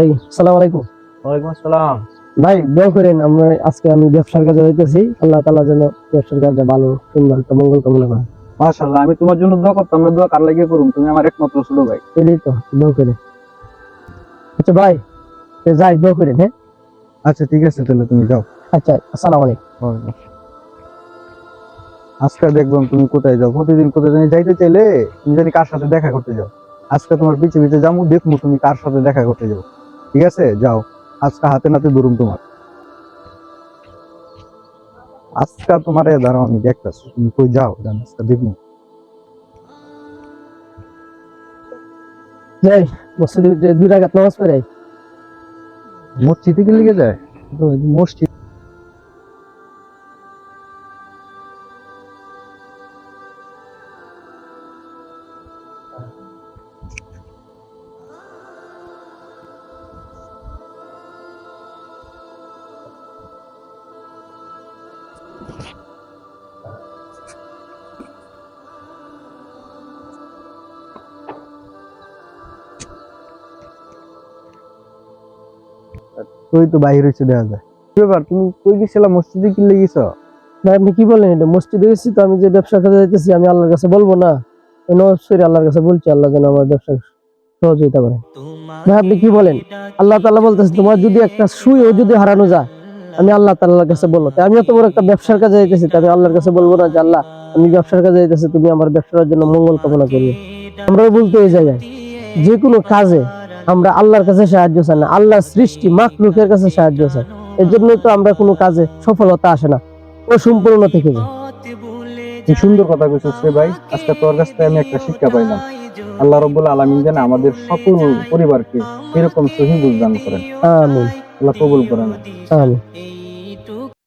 এই সালাম আলাইকুম। ওয়ালাইকুম আসসালাম। ভাই দোয়া করেন আমরা আজকে আমি ব্যবসার কাজে যাইতেছি। আল্লাহ তাআলা যেন ব্যবসার কাজটা ভালো সুন্দর মঙ্গল কামনা করে। মাশাআল্লাহ আমি তোমার জন্য দোয়া করতাম না দোয়া কার লাগিয়ে করুম? তুমি আমার একমাত্র ছোট ভাই। এটাই তো দোয়া করে আচ্ছা ভাই যাই দোয়া করেন হ্যাঁ? আচ্ছা ঠিক আছে তাহলে তুমি যাও। আচ্ছা আসসালামু আলাইকুম। আজকে দেখলাম তুমি কোথায় যাও প্রতিদিন কোথায় জানি যাইতে চাইলে তুমি জানি কার সাথে দেখা করতে যাও। আজকে তোমার পিছে পিছে যাব দেখব তুমি কার সাথে দেখা করতে যাও ঠিক আছে? যাও। আজকে হাতে নাতে ধরুম তোমার। আজকে তোমার দাঁড়াও আমি দেখতেছি। তুমি কই যাও জান আজকে দেখব। যাই মসজিদে যে দুই রাকাত নামাজ পড়ে। মসজিদে কি যায়? মসজিদ। তুই তো বাইরে দেখা যায়। ব্যাপার, তুমি কই গেছিলা? মসজিদে না, আপনি কি বলেন এটা? মসজিদে গেছি তো আমি যে ব্যবসার কাজে যাইতেছি, আমি আল্লাহর কাছে বলব না। নবশ্বরী আল্লাহর কাছে বলছি, আল্লাহ যেন আমার ব্যবসা সহযোগিতা করে ভাই, আপনি কি বলেন? আল্লাহ তাআলা বলতেছে, তোমার যদি একটা সুইও যদি হারানো যায় আমি আল্লাহ তাআলার কাছে বলব। তাই আমি এত বড় একটা ব্যবসার কাজে যাইতেছি তাই আমি আল্লাহর কাছে বলব না যে আল্লাহ আমি ব্যবসার কাজে যাইতেছি তুমি আমার ব্যবসার জন্য মঙ্গল কামনা করিও আমরাও বলতে এই জায়গায় যে কোনো কাজে আমরা আল্লাহর কাছে সাহায্য চাই না আল্লাহর সৃষ্টি মাকলুকের কাছে সাহায্য চাই। এর জন্যই তো আমরা কোনো কাজে সফলতা আসে না অসম্পূর্ণ থেকে যায়। সুন্দর কথা কইছিস রে ভাই আজকে তোর কাছ থেকে আমি একটা শিক্ষা পাইলাম। আল্লাহ রব্বুল আলামিন যেন আমাদের সকল পরিবারকে এরকম সহি বুঝদান করেন। আমিন। আল্লাহ কবুল করেন আমিন